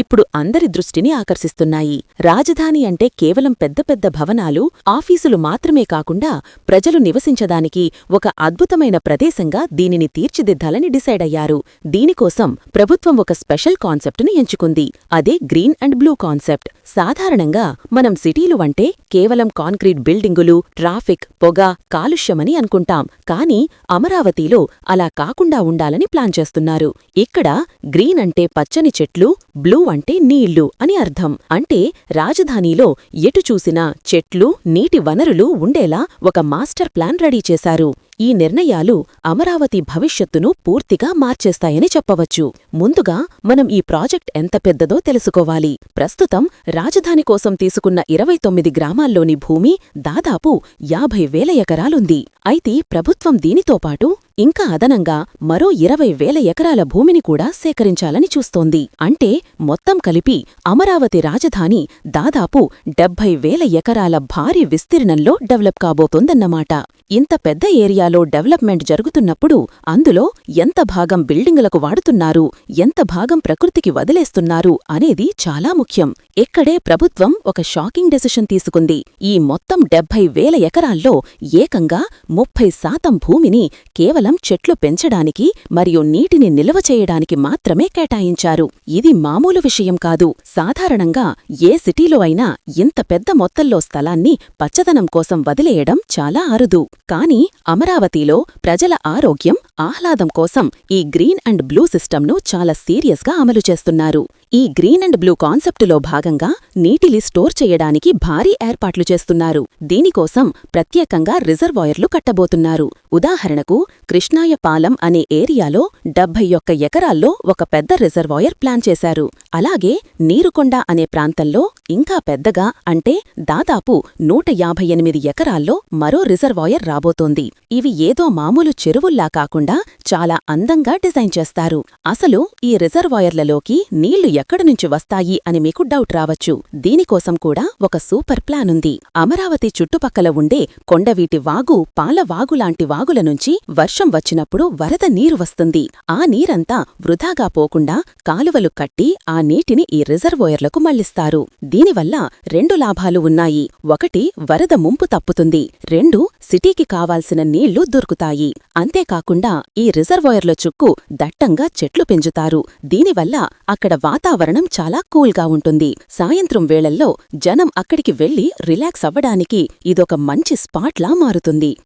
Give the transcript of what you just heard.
ఇప్పుడు అందరి దృష్టిని ఆకర్షిస్తున్నాయి. రాజధాని అంటే కేవలం పెద్ద పెద్ద భవనాలు ఆఫీసులు మాత్రమే కాకుండా ప్రజలు నివసించడానికి ఒక అద్భుతమైన ప్రదేశంగా దీనిని తీర్చిదిద్దాలని డిసైడ్ అయ్యారు. దీనికోసం ప్రభుత్వం ఒక స్పెషల్ కాన్సెప్ట్ను ఎంచుకుంది. అదే గ్రీన్ అండ్ బ్లూ కాన్సెప్ట్. సాధారణంగా మనం సిటీలు అంటే కేవలం కాంక్రీట్ బిల్డింగులు ట్రాఫిక్ పొగ కాలుష్యమని అనుకుంటాం. కానీ అమరావతిలో అలా కాకుండా ఉండాలని ప్లాన్ చేస్తున్నారు. ఇక్కడ గ్రీన్ అంటే పచ్చని చెట్లు బ్లూ అంటే నీళ్ళు అని అర్థం. అంటే రాజధానిలో ఎటు చూసినా చెట్లు నీటి వనరులు ఉండేలా ఒక మాస్టర్ ప్లాన్ రెడీ చేశారు. ఈ నిర్ణయాలు అమరావతి భవిష్యత్తును పూర్తిగా మార్చేస్తాయని చెప్పవచ్చు. ముందుగా మనం ఈ ప్రాజెక్ట్ ఎంత పెద్దదో తెలుసుకోవాలి. ప్రస్తుతం రాజధాని కోసం తీసుకున్న ఇరవై తొమ్మిది గ్రామాల్లోని భూమి దాదాపు యాభై వేల ఎకరాలుంది. అయితే ప్రభుత్వం దీనితో పాటు ఇంకా అదనంగా మరో ఇరవై వేల ఎకరాల భూమిని కూడా సేకరించాలని చూస్తోంది. అంటే మొత్తం కలిపి అమరావతి రాజధాని దాదాపు డెబ్బై వేల ఎకరాల భారీ విస్తీర్ణంలో డెవలప్ కాబోతోందన్నమాట. ఇంత పెద్ద ఏరియాలో డెవలప్మెంట్ జరుగుతున్నప్పుడు అందులో ఎంత భాగం బిల్డింగులకు వాడుతున్నారు ఎంత భాగం ప్రకృతికి వదిలేస్తున్నారు అనేది చాలా ముఖ్యం. ఇక్కడే ప్రభుత్వం ఒక షాకింగ్ డెసిషన్ తీసుకుంది. ఈ మొత్తం డెబ్బై వేల ఎకరాల్లో ఏకంగా ముప్పై శాతం భూమిని కేవలం చెట్లు పెంచడానికి మరియు నీటిని నిల్వ చేయడానికి మాత్రమే కేటాయించారు. ఇది మామూలు విషయం కాదు. సాధారణంగా ఏ సిటీలో అయినా ఇంత పెద్ద మొత్తంలో స్థలాన్ని పచ్చదనం కోసం వదిలేయడం చాలా అరుదు. కానీ అమరావతిలో ప్రజల ఆరోగ్యం ఆహ్లాదం కోసం ఈ గ్రీన్ అండ్ బ్లూ సిస్టమ్ను చాలా సీరియస్గా అమలు చేస్తున్నారు. ఈ గ్రీన్ అండ్ బ్లూ కాన్సెప్టులో భాగంగా నీటిని స్టోర్ చేయడానికి భారీ ఏర్పాట్లు చేస్తున్నారు. దీనికోసం ప్రత్యేకంగా రిజర్వాయర్లు కట్టబోతున్నారు ఉదాహరణకు కృష్ణాయపాలెం అనే ఏరియాలో డెబ్బై ఒక్క ఎకరాల్లో ఒక పెద్ద రిజర్వాయర్ ప్లాన్ చేశారు. అలాగే నీరుకొండ అనే ప్రాంతంలో ఇంకా పెద్దగా అంటే దాదాపు నూట యాభై ఎనిమిది ఎకరాల్లో మరో రిజర్వాయర్ రాబోతోంది. ఇవి ఏదో మామూలు చెరువుల్లా కాకుండా చాలా అందంగా డిజైన్ చేస్తారు. అసలు ఈ రిజర్వాయర్లలోకి నీళ్ళు ఎక్కడినుంచి వస్తాయి అని మీకు డౌట్ రావచ్చు. దీనికోసం కూడా ఒక సూపర్ ప్లాన్ ఉంది. అమరావతి చుట్టుపక్కల ఉండే కొండవీటి వాగు పాలవాగులాంటి వాగుల నుంచి వర్షం వచ్చినప్పుడు వరద నీరు వస్తుంది. ఆ నీరంతా వృధాగా పోకుండా కాలువలు కట్టి ఆ నీటిని ఈ రిజర్వోయర్లకు మళ్ళిస్తారు దీనివల్ల రెండు లాభాలు ఉన్నాయి. ఒకటి వరద ముంపు తప్పుతుంది. రెండు సిటీకి కావాల్సిన నీళ్ళు దొరుకుతాయి. అంతేకాకుండా ఈ రిజర్వాయర్ల చుట్టూ దట్టంగా చెట్లు పెంచుతారు. దీనివల్ల అక్కడ వాతావరణం చాలా కూల్గా ఉంటుంది. సాయంత్రం వేళల్లో జనం అక్కడికి వెళ్ళి రిలాక్స్ అవ్వడానికి ఇదొక మంచి స్పాట్లా మారుతుంది.